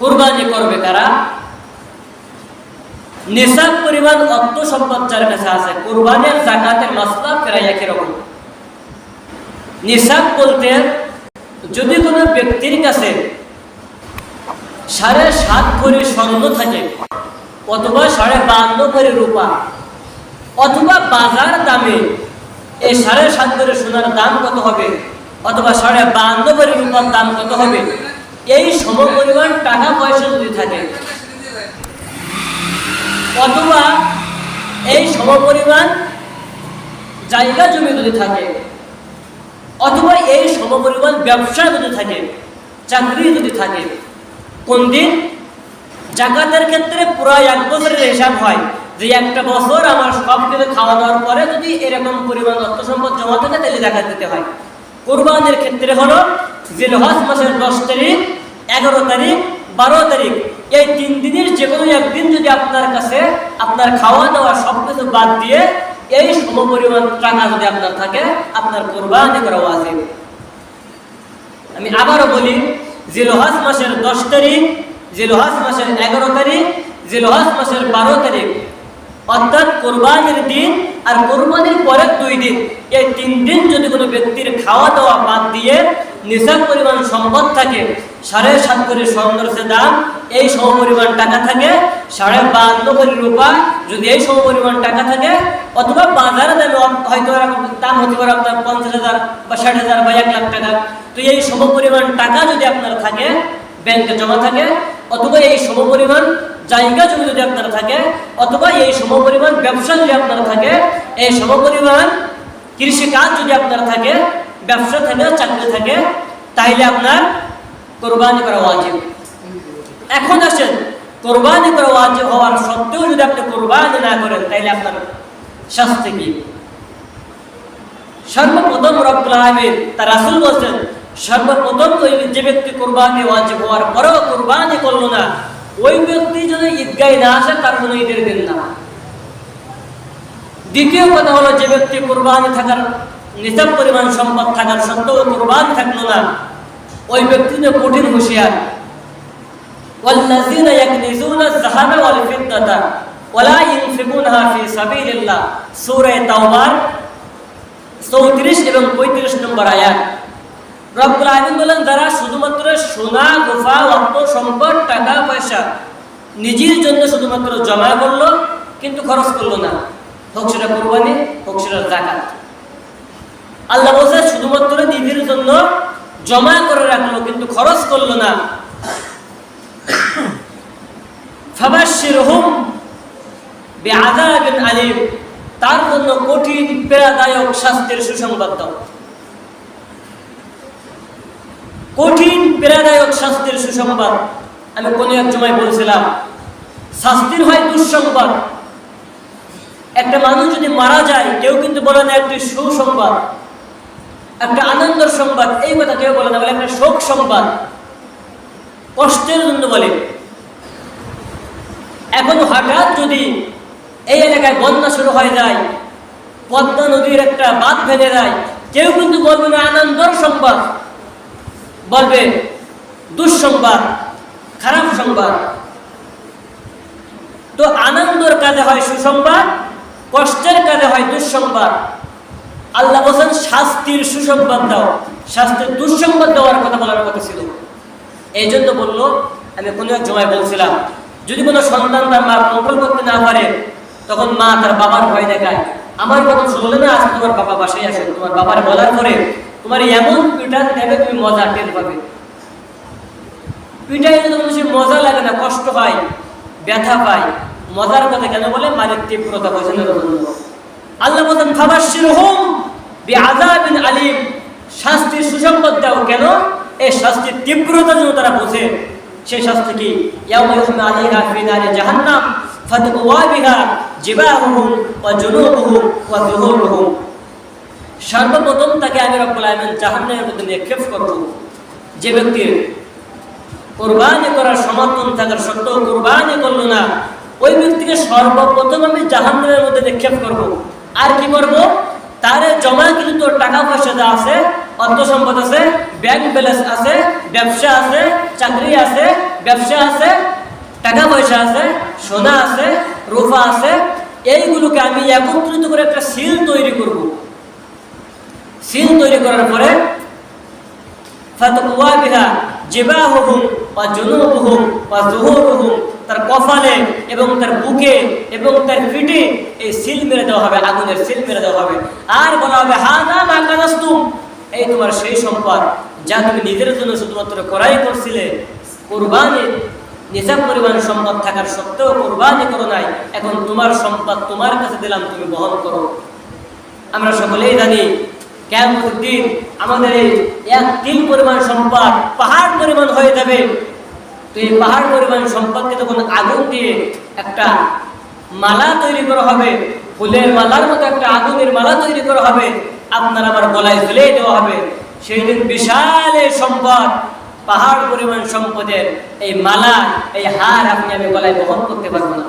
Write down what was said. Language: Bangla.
কোরবানি করবে কারা? নিসাব পরিমাণ অর্থ সম্পদ যার কাছে আছে। কোরবানির জাকাতের মাসলা প্রায় একই রকম নিসাব বলতে, যদি কোনো ব্যক্তির কাছে সাড়ে সাত ভরি স্বর্ণ থাকে, অথবা সাড়ে বান্ন ভরি রূপা, অথবা বাজার দামে এই সাড়ে সাত ভরি সোনার দাম কত হবে? অথবা সাড়ে বান্ন ভরি রূপার দাম কত হবে? এই সমপরিমাণ টাকা পয়সা যদি থাকে, অথবা এই সমপরিমাণ জায়গা জমি যদি থাকে, অথবা এই সমপরিমাণ ব্যবসা যদি থাকে, চাকরি যদি থাকে, কোন দিন? জাকাতের ক্ষেত্রে পুরো এক বছরের হিসাব হয় যে একটা বছর আমার সব কিছু খাওয়া দাওয়ার পরে যদি এরকম পরিমাণ অর্থ সম্পদ জমা থাকে, তাহলে জাকাত দিতে হয়। কোরবানের ক্ষেত্রে হলো জিলহজ মাসের দশ তারিখ এগারো তারিখ, বারো তারিখ। এই তিন দিনের যে কোনো একদিন যদি আপনার কাছে আপনার খাওয়া দাওয়া সব কিছু বাদ দিয়ে এই সম পরিমাণ টাকা যদি আপনার থাকে, আপনার কোরবানি করা ওয়াজিব। আমি আবারও বলি, জিলহজ মাসের দশ তারিখ, জিলহজ মাসের এগারো তারিখ, জিলহজ মাসের বারো তারিখ। অর্থাৎ কোরবানির দিন আর কোরবানির পরের দুই দিন। এই তিন দিন যদি কোনো ব্যক্তির খাওয়া দাওয়া বাদ দিয়ে নিসাব পরিমাণ সম্পদ থাকে সাড়ে সাত কোটি স্বর্ণের দাম, এই সমপরিমাণ টাকা থাকে সাড়ে বান্ন কোটি রূপা। যদি এই সমপরিমাণ টাকা থাকে, অথবা বাজারে দামে হয়তো দাম হতে পারে আপনার পঞ্চাশ হাজার বা ষাট হাজার বা এক লাখ টাকা। তো এই সমপরিমাণ টাকা যদি আপনার থাকে, ব্যাংকে জমা থাকে, অথবা এই সমপরিমাণ জায়গা জমি যদি আপনার থাকে, অথবা এই সমপরিমাণ ব্যবসা যদি আপনার থাকে, এই সমপরিমাণ কৃষি কাজ যদি আপনার থাকে, ব্যবসা থাকে, চাকরি থাকে, তাইলে আপনার কোরবানি করা ওয়াজিব। এখন আসেন, কোরবানি করা ওয়াজিব হওয়ার সত্ত্বেও যদি আপনি কোরবানি না করেন, তাইলে আপনার শাস্তি কি? সর্বপ্রথম রব্বুল আলামিন, তার রাসূল বলছেন, সর্বপ্রথম যে ব্যক্তি কোরবানি ওয়াজিব হওয়ার পরেও কোরবানি করল না, ওই ব্যক্তি যদি ঈদগায় না আসে, তার কোনো ঈদের দিন না। দ্বিতীয় কথা হলো, যে ব্যক্তি কোরবানি থাকার নিসাব পরিমাণ সম্পদ থাকার সত্ত্বেও কোরবানি থাকল না ওই ব্যক্তি যে কঠিন হুঁশিয়ার والذين يكنزون الذهب والفضة ولا ينفقونها في سبيل الله সূরা তাওবার 34 এবং 35 নম্বর আয়াত রব্বুল আলামিন বলেন যারা শুধুমাত্র সোনা গোফা অর্থ সম্পদ টাকা পয়সা নিজের জন্য শুধুমাত্র জমা করলো কিন্তু খরচ করলো না হোক সেটা কোরবানি হোক সেটা জাকাত আল্লাহ বলছে শুধুমাত্র নিজের জন্য জমা করে রাখল, কিন্তু খরচ করল না। আলীম, তার জন্য কঠিন পীড়াদায়ক শাস্তির সুসংবাদ কঠিন পীড়াদায়ক শাস্তির সুসংবাদ, আমি কোন এক সময় বলছিলাম, শাস্তির হয় দুঃসংবাদ। একটা মানুষ যদি মারা যায়, কেউ কিন্তু বলে না একটি সুসংবাদ। একটা সংবাদ, এই কথা কেউ বলে না, বলে একটা শোক সংবাদ। কষ্টের জন্য বলে। এখন হঠাৎ যদি এই এলাকায় বন্যা শুরু হয়ে যায়, পদ্মা নদীর একটা বাঁধ ভেঙে যায়, কেউ কিন্তু বলবে না, আনন্দর সংবাদ। বলবে, দুঃসংবাদ, খারাপ সংবাদ। তো আনন্দর কাজে হয় সুসংবাদ, কষ্টের কাজে হয় দুঃসংবাদ। আল্লাহ বলছেন, শাস্তির সুসংবাদ দাও। শাস্তির দুঃসংবাদ দেওয়ার কথা বলার কথা ছিল। এই জন্য বলল, আমি কোনো এক সময় বলছিলাম, যদি কোনো সন্তান তার মা কন্ট্রোল করতে না পারে, তখন মা তার বাবার ভয় দেখায়। আমার কথা শুনলে না, আজকে তোমার বাবা বাসায় আসে তোমার বাবার বলার পরে তোমার এমন পিটান দেবে, তুমি মজা টের পাবে। পিটাই যদি মানুষ মজা লাগে না, কষ্ট হয় ব্যথা পায়, মজার কথা কেন বলে? মানের তীব্রতা বোঝানোর জন্য। আল্লাহ বলেন ফাবাশির হোম বিআযাবিন আলিম। শাস্তির সুসংবাদ দাও কেন? এই শাস্তির তীব্রতা যেন তারা বোঝে। সেই শাস্তি কি? জাহান্নাম, ফাতকুয়া বিহা জিবাহুহুম ওয়া জুনুবুহুম ওয়া যুহুরুহুম। সর্বপ্রথম তাকে আমি রব্বুল আলামিন জাহান্নামের মধ্যে নিক্ষেপ করব। যে ব্যক্তির কোরবানি করার সমর্থন থাকার সত্ত্বেও কোরবানি করল না, ওই ব্যক্তিকে সর্বপ্রথম আমি জাহান্নামের মধ্যে নিক্ষেপ করব। আর কি করব? তার জমাকৃত টাকা পয়সা যা আছে অর্থ সম্পদ আছে ব্যাংক ব্যালেন্স আছে, ব্যবসা আছে, চাকরি আছে, ব্যবসা আছে, টাকা পয়সা আছে, সোনা আছে, রূপা আছে, এইগুলোকে আমি একত্রিত করে একটা সিল তৈরি করব। সিল তৈরি করার পরে, ফাতকুয়া বিহা জিবাহুহুম ওয়া জুনুবুহুম ওয়া যুহুরুহুম তার কপালে এবং তার বুকে এবং তার পিঠে এই সিল মেরে দেওয়া হবে, আগুনের সিল মেরে দেওয়া হবে। আর বলা হবে, হাদা মা কানাস্তুম এই তোমার সেই সম্পদ যা তুমি নিজের জন্য শুধুমাত্র করাই করছিলে। কুরবানি, নিজাম পরিমাণ সম্পদ থাকার সত্ত্বেও কুরবানি করো নাই। এখন তোমার সম্পদ তোমার কাছে দিলাম, তুমি বহন করো। আমরা সকলেই জানি কেমন দিন আমাদের এই এক তিন পরিমাণ সম্পদ, পাহাড় পরিমাণ হয়ে যাবে। তো এই পাহাড় পরিমাণ সম্পদকে তখন আগুন দিয়ে একটা মালা তৈরি করা হবে, ফুলের মালার মতো একটা আগুনের মালা তৈরি করা হবে, আপনার আবার গলায় ফেলে দেওয়া হবে। সেই দিন বিশাল সম্পদ, পাহাড় পরিমাণ সম্পদের এই মালা, এই হার আপনি আমি গলায় বহন করতে পারব না।